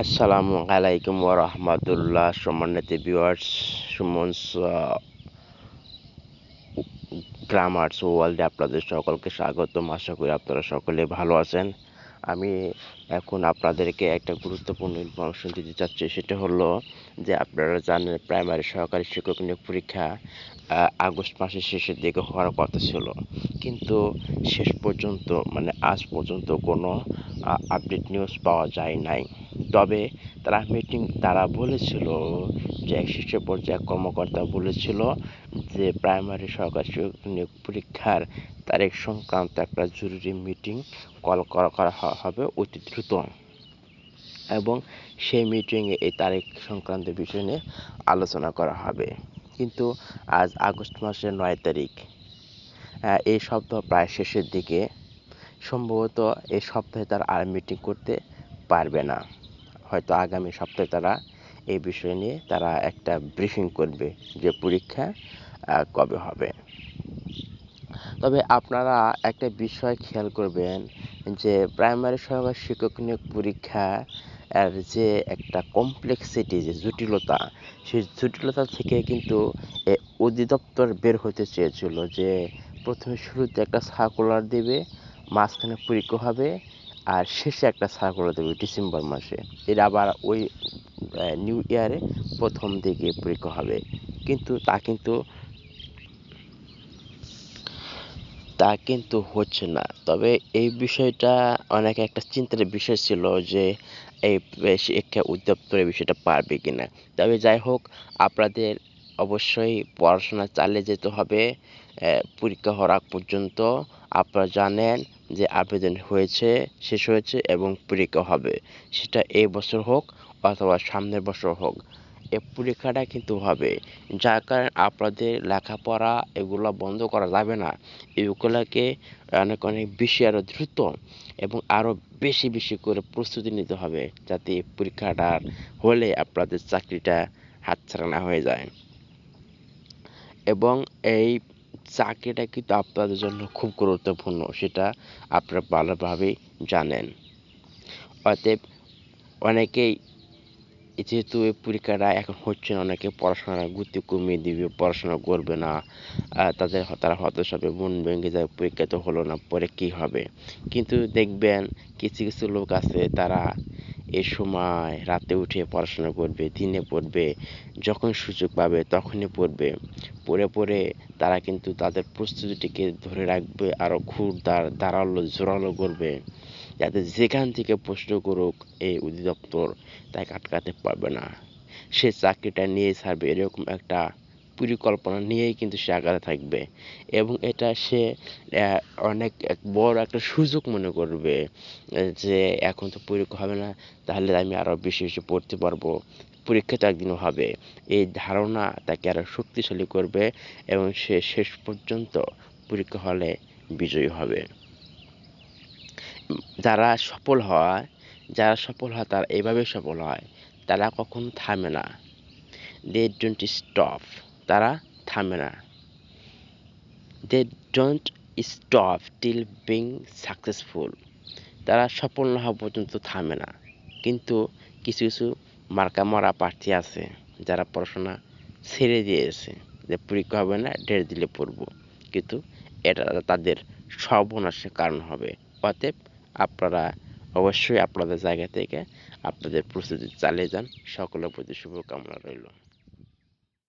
আসসালামু আলাইকুম রহমতুল্লাহ সম্মানিত ভিউয়ার্স সুমনস গ্রামার্স ওয়ার্ল্ডে আপনাদের সকলকে স্বাগতম। আশা করি আপনারা সকলে ভালো আছেন। আমি এখন আপনাদেরকে একটা গুরুত্বপূর্ণ ইনফরমেশন দিতে চাচ্ছি, সেটা হলো যে আপনারা জানেন প্রাইমারি সহকারী শিক্ষক নিয়োগ পরীক্ষা আগস্ট মাসের শেষের দিকে হওয়ার কথা ছিল। কিন্তু শেষ পর্যন্ত মানে আজ পর্যন্ত কোনো আপডেট নিউজ পাওয়া যায় নাই। তবে তারা মিটিং তারা বলেছিল যে শীর্ষ পর্যায়ে কর্মকর্তা বলেছিল যে প্রাইমারি সরকারি নিয়োগ পরীক্ষার তারিখ সংক্রান্ত একটা জরুরি মিটিং কল করা হবে অতি দ্রুত। এবং সেই মিটিংয়ে এই তারিখ সংক্রান্ত বিষয় নিয়ে আলোচনা করা হবে। কিন্তু আজ আগস্ট মাসের নয় তারিখ। এই সপ্তাহ প্রায় শেষের দিকে। সম্ভবত এই সপ্তাহে তারা আর মিটিং করতে পারবে না। হয়তো আগামী সপ্তাহে তারা এই বিষয় নিয়ে তারা একটা ব্রিফিং করবে যে পরীক্ষা কবে হবে। তবে আপনারা একটা বিষয় খেয়াল করবেন যে প্রাইমারি সহকারী শিক্ষক নিয়োগ পরীক্ষা আর যে একটা কমপ্লেক্সিটি যে জটিলতা, সেই জটিলতা থেকে কিন্তু অধিদপ্তর বের হতে চেয়েছিল যে প্রথমে শুরুতে একটা সার্কুলার দেবে, মাঝখানে পরীক্ষা হবে আর শেষে একটা সার্কুলার দেবে, ডিসেম্বর মাসে। এটা আবার ওই নিউ ইয়ারে প্রথম দিকে পরীক্ষা হবে। কিন্তু তা কিন্তু তা কিন্তু হচ্ছে না। তবে এই বিষয়টা অনেক একটা চিন্তার বিষয় ছিল যে, এই শিক্ষা অধিদপ্তর বিষয়টা পারবে কিনা। তবে যাই হোক, আপনাদের অবশ্যই পড়াশোনা চালিয়ে যেতে হবে পরীক্ষা হওয়ার আগ পর্যন্ত। আপনারা জানেন যে আবেদন হয়েছে, শেষ হয়েছে এবং পরীক্ষা হবে। সেটা এই বছর হোক অথবা সামনের বছর হোক, এ পরীক্ষাটা কিন্তু হবে। যার কারণে আপনাদের লেখাপড়া এগুলো বন্ধ করা যাবে না। এগুলোকে অনেক অনেক বেশি আরও দ্রুত এবং আরও বেশি বেশি করে প্রস্তুতি নিতে হবে যাতে পরীক্ষাটার হলে আপনাদের চাকরিটা হাতছাড়া না হয়ে যায়। এবং এই চাকরিটা কিন্তু আপনাদের জন্য খুব গুরুত্বপূর্ণ, সেটা আপনারা ভালোভাবেই জানেন। অতএব অনেকেই যেহেতু এই পরীক্ষাটা এখন হচ্ছে না, অনেকে পড়াশোনার গতি কমিয়ে দিবে, পড়াশোনা করবে না তাদের তারা হতাশ হবে, মন ভেঙে যায়, পরীক্ষা তো হলো না, পরে কী হবে? কিন্তু দেখবেন কিছু কিছু লোক আছে, তারা এ সময় রাতে উঠে পড়াশোনা করবে, দিনে পড়বে, যখন সুযোগ পাবে তখনই পড়বে। পড়ে পড়ে তারা কিন্তু তাদের প্রস্তুতিটিকে ধরে রাখবে আরও খুব দাঁড়াল, জোরালো করবে। যাতে যেখান থেকে প্রশ্ন করুক এই অধিদপ্তর তাকে আটকাতে পারবে না। সে চাকরিটা নিয়ে ছাড়বে, এরকম একটা পরিকল্পনা নিয়েই কিন্তু সে আগাতে থাকবে। এবং এটা সে অনেক বড় একটা সুযোগ মনে করবে যে এখন তো পরীক্ষা হবে না, তাহলে আমি আরও বেশি বেশি পড়তে পারব। পরীক্ষা তো একদিনও হবে। এই ধারণা তাকে আরও শক্তিশালী করবে এবং সে শেষ পর্যন্ত পরীক্ষা হলে বিজয়ী হবে। যারা সফল হয়, যারা সফল হয়, তারা এভাবে সফল হয়, তারা কখনো থামে না। দে ডোন্ট স্টপ তারা থামে না। They don't stop till being successful তারা সফল না হওয়া পর্যন্ত থামে না। কিন্তু কিছু কিছু মার্কা মরা প্রার্থী আছে, যারা পড়াশোনা ছেড়ে দিয়েছে। যে পরীক্ষা হবে না ডেট দিলে পড়ব। কিন্তু এটা তাদের সর্বনাশের কারণ হবে। অতএব আপনারা অবশ্যই আপনাদের জায়গা থেকে আপনাদের প্রস্তুতি চালিয়ে যান। সকলের প্রতি শুভকামনা রইল।